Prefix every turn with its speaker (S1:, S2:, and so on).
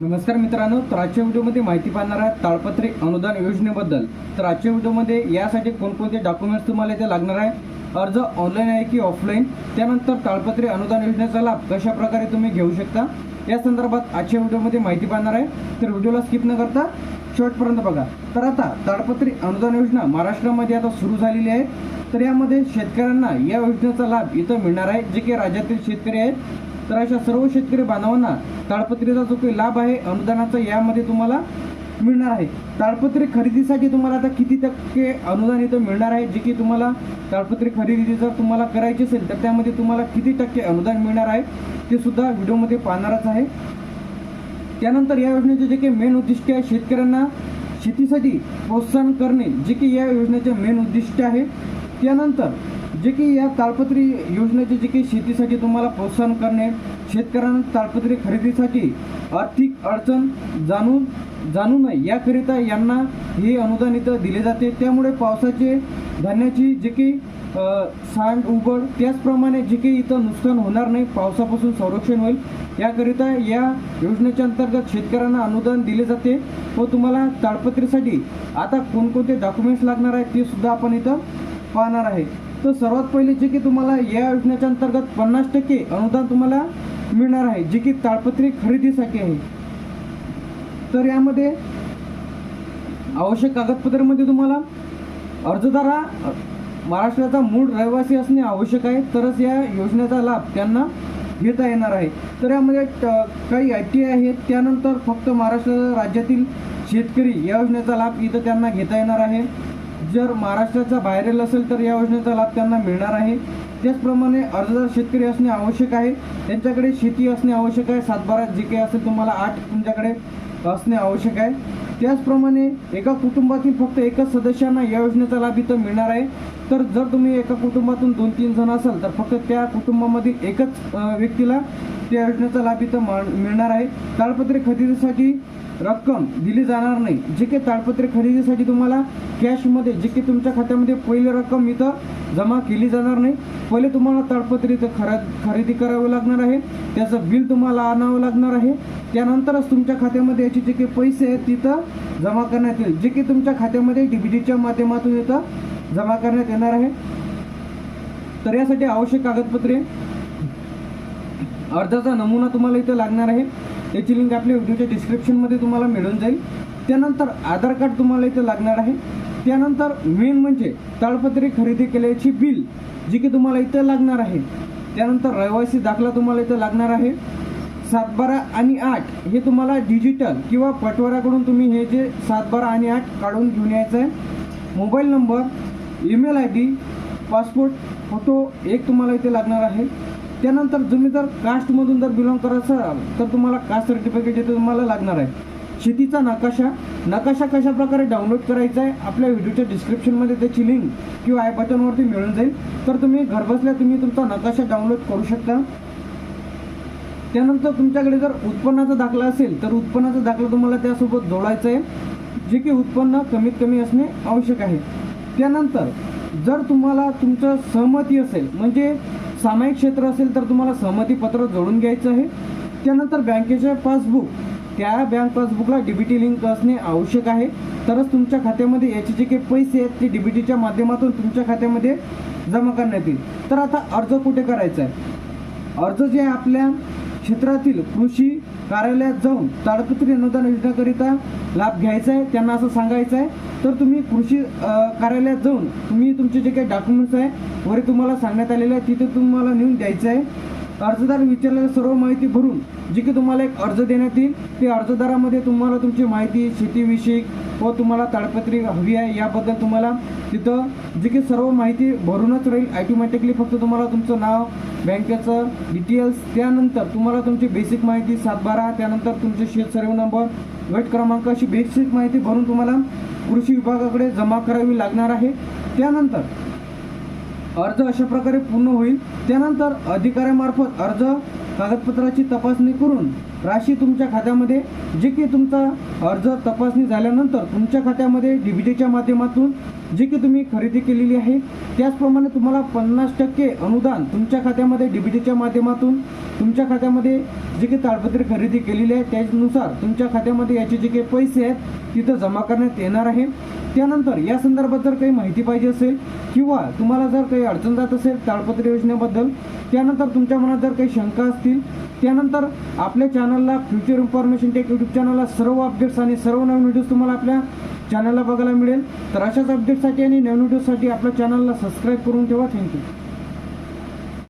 S1: नमस्कार मित्रांनो तर आजच्या व्हिडिओमध्ये माहिती पाहणार आहे ताळपत्री अनुदान योजनेबद्दल. तर आजच्या व्हिडिओमध्ये यासाठी कोणकोणते डॉक्युमेंट्स तुम्हाला इथे लागणार आहे? अर्ज ऑनलाईन आहे की ऑफलाईन? त्यानंतर ताळपत्री अनुदान योजनेचा लाभ कशा प्रकारे तुम्ही घेऊ शकता? या संदर्भात आजच्या व्हिडिओमध्ये माहिती पाहणार आहे. तर व्हिडिओला स्किप न करता शेवटपर्यंत बघा. तर आता ताडपत्री अनुदान योजना महाराष्ट्रामध्ये आता सुरू झालेली आहे. तर यामध्ये शेतकऱ्यांना या योजनेचा लाभ इथं मिळणार आहे जे की राज्यातील शेतकरी आहेत. तर अशा सर्व शेतकरी बांधवांना ताडपत्रीचा जो काही लाभ आहे अनुदानाचा यामध्ये तुम्हाला मिळणार आहे. ताडपत्री खरेदीसाठी तुम्हाला आता किती टक्के अनुदान इथं मिळणार आहे जे की तुम्हाला ताडपत्री खरेदी जर तुम्हाला करायची असेल तर त्यामध्ये तुम्हाला किती टक्के अनुदान मिळणार आहे ते सुद्धा व्हिडिओमध्ये पाहणारच आहे. त्यानंतर या योजनेचे जे काही मेन उद्दिष्ट आहे शेतकऱ्यांना शेतीसाठी प्रोत्साहन करणे जे की या योजनेचे मेन उद्दिष्ट आहे. त्यानंतर जे की या तालपत्री योजनेचे जे काही शेतीसाठी तुम्हाला प्रोत्साहन करणे शेतकऱ्यांना तालपत्री खरेदीसाठी आर्थिक अडचण जाणून जाणू नये. याकरिता यांना हे अनुदान इथं दिले जाते. त्यामुळे पावसाचे धान्याची जे काही सांड उघड त्याचप्रमाणे जे काही इथं नुकसान होणार नाही पावसापासून संरक्षण होईल. याकरिता या योजनेच्या अंतर्गत शेतकऱ्यांना अनुदान दिले जाते व तुम्हाला ताडपत्रीसाठी आता कोणकोणते डॉक्युमेंट्स लागणार आहेत ते सुद्धा आपण इथं पाहणार आहे. तर सर्वात पहिले जे की तुम्हाला या योजनेच्या अंतर्गत पन्नास टक्के अनुदान तुम्हाला मिळणार आहे जे की ताळपत्री खरेदीसाठी आहे. तर यामध्ये आवश्यक कागदपत्रामध्ये तुम्हाला अर्जदार हा महाराष्ट्राचा मूळ रहिवासी असणे आवश्यक आहे तरच या योजनेचा लाभ त्यांना घेता येणार आहे. तर यामध्ये काही आय टी आहेत त्यानंतर फक्त महाराष्ट्र राज्यातील शेतकरी या योजनेचा लाभ इथं त्यांना घेता येणार आहे. जर महाराष्ट्राच्या बाहेरील असेल तर या योजनेचा लाभ त्यांना मिळणार आहे. त्याचप्रमाणे अर्जदार शेतकरी असणे आवश्यक आहे. त्यांच्याकडे शेती असणे आवश्यक आहे. सातबारा जे काही असेल तुम्हाला आठ तुमच्याकडे असणे आवश्यक आहे. त्याचप्रमाणे एका कुटुंबातील फक्त एकच सदस्यांना या योजनेचा लाभ इथं मिळणार आहे. तर जर तुम्ही एका कुटुंबातून दोन तीन जण असाल तर फक्त त्या कुटुंबामधील एकच व्यक्तीला त्या योजनेचा लाभ इथं मिळणार आहे. ताळपत्रे खरेदीसाठी रक्कम दिली जाणार नाही. जे काही ताडपत्रे खरेदीसाठी तुम्हाला कॅशमध्ये जे काही तुमच्या खात्यामध्ये पहिली रक्कम इथं जमा केली जाणार नाही. पहिले तुम्हाला ताडपत्री इथं खरा खरेदी करावं लागणार आहे. त्याचं बिल तुम्हाला आणावं लागणार आहे. त्यानंतरच तुमच्या खात्यामध्ये याचे जे काही पैसे आहेत तिथं जमा करण्यात येईल. जे काही तुमच्या खात्यामध्ये डीबीटीच्या माध्यमातून इथं जमा करण्यात येणार आहे. तर यासाठी आवश्यक कागदपत्रे अर्जाचा नमुना तुम्हाला इथं लागणार आहे. याची लिंक आपल्या व्हिडिओच्या डिस्क्रिप्शनमध्ये तुम्हाला मिळून जाईल. त्यानंतर आधार कार्ड तुम्हाला इथं लागणार आहे. त्यानंतर मेन म्हणजे ताळपत्री खरेदी केल्याची बिल जी की तुम्हाला इथं लागणार आहे. त्यानंतर रहिवासी दाखला तुम्हाला इथं लागणार आहे. सातबारा आणि आठ हे तुम्हाला डिजिटल किंवा पटवाऱ्याकडून तुम्ही हे जे सातबारा आणि आठ काढून घेऊन यायचं आहे mobile number email I D passport photo एक तुम्हाला इथे लागणार आहे. त्यानंतर तुम्ही जर कास्टमधून जर बिलॉंग करत असाल तर तुम्हाला कास्ट सर्टिफिकेट इथे तुम्हाला लागणार आहे. शेतीचा नकाशा नकाशा कशा प्रकारे डाउनलोड करायचा आहे आपल्या व्हिडिओच्या डिस्क्रिप्शनमध्ये त्याची लिंक किंवा आय बटनवरती मिळून जाईल. तर तुम्ही घरबसल्या तुम्ही तुमचा नकाशा डाउनलोड करू शकता. त्यानंतर तुमच्याकडे जर उत्पन्नाचा दाखला असेल तर उत्पन्नाचा दाखला तुम्हाला त्यासोबत जोडायचा आहे जे की उत्पन्न कमीत कमी असणे आवश्यक आहे. त्यानंतर जर तुम्हाला तुमचं सहमती असेल म्हणजे सामायिक क्षेत्र असेल तर तुम्हाला सहमती पत्र जोडून घ्यायचं आहे. त्यानंतर बँकेचे पासबुक. त्या बँक पासबुकला डीबीटी लिंक असणे आवश्यक आहे. तरच तुमच्या खात्यामध्ये याचे जे काही पैसे आहेत ते डीबीटीच्या माध्यमातून तुमच्या खात्यामध्ये जमा करण्यात येईल. तर आता अर्ज कुठे करायचा आहे? अर्ज जे आहे आपल्या क्षेत्रातील कृषी कार्यालयात जाऊन ताडपत्री अनुदान योजनेकरिता लाभ घ्यायचा आहे त्यांना असं सांगायचं आहे. तर तुम्ही कृषी कार्यालयात जाऊन तुम्ही तुमचे जे काही डॉक्युमेंट्स आहे वरी तुम्हाला सांगण्यात आलेले आहे तिथे तुम्हाला नेऊन द्यायचं आहे. अर्जदार विचारलेल्या सर्व माहिती भरून जी की तुम्हाला एक अर्ज देण्यात येईल ते अर्जदारामध्ये तुम्हाला तुमची माहिती शेतीविषयक व तुम्हाला ताडपत्री हवी आहे याबद्दल तुम्हाला तिथं जी की सर्व माहिती भरूनच राहील. ॲटोमॅटिकली फक्त तुम्हाला तुमचं नाव बँकेचं डिटेल्स त्यानंतर तुम्हाला तुमची बेसिक माहिती सातबारा त्यानंतर तुमचे शेत सर्व नंबर गट क्रमांक अशी बेसिक माहिती भरून तुम्हाला कृषी विभागाकडे जमा करावी लागणार आहे. त्यानंतर अर्ज अशा प्रकारे पूर्ण होईल. त्यानंतर अधिकाऱ्यामार्फत अर्ज कागदपत्राची तपासणी करून राशी तुमच्या खात्यामध्ये जे की तुमचा अर्ज तपासणी झाल्यानंतर तुमच्या खात्यामध्ये डीबीटीच्या माध्यमातून जी की तुम्ही खरेदी केलेली आहे त्याचप्रमाणे तुम्हाला पन्नास टक्के अनुदान तुमच्या खात्यामध्ये डीबीटीच्या माध्यमातून तुमच्या खात्यामध्ये जे काही ताडपत्री खरेदी केलेली आहे त्यानुसार तुमच्या खात्यामध्ये याचे जे काही पैसे आहेत तिथं जमा करण्यात येणार आहे. त्यानंतर या संदर्भात जर काही माहिती पाहिजे असेल किंवा तुम्हाला जर काही अडचण जात असेल ताडपत्री योजनेबद्दल त्यानंतर तुमच्या मनात जर काही शंका असतील त्यानंतर आपल्या चॅनलला फ्युचर इन्फॉर्मेशन टेक यूट्यूब चॅनलला सर्व अपडेट्स आणि सर्व नवीन व्हिडिओज तुम्हाला आपल्या चॅनलला बघायला मिळेल. तर अशाच अपडेटसाठी आणि नवीन व्हिडिओसाठी आपल्या चॅनलला सबस्क्राईब करून ठेवा. थँक्यू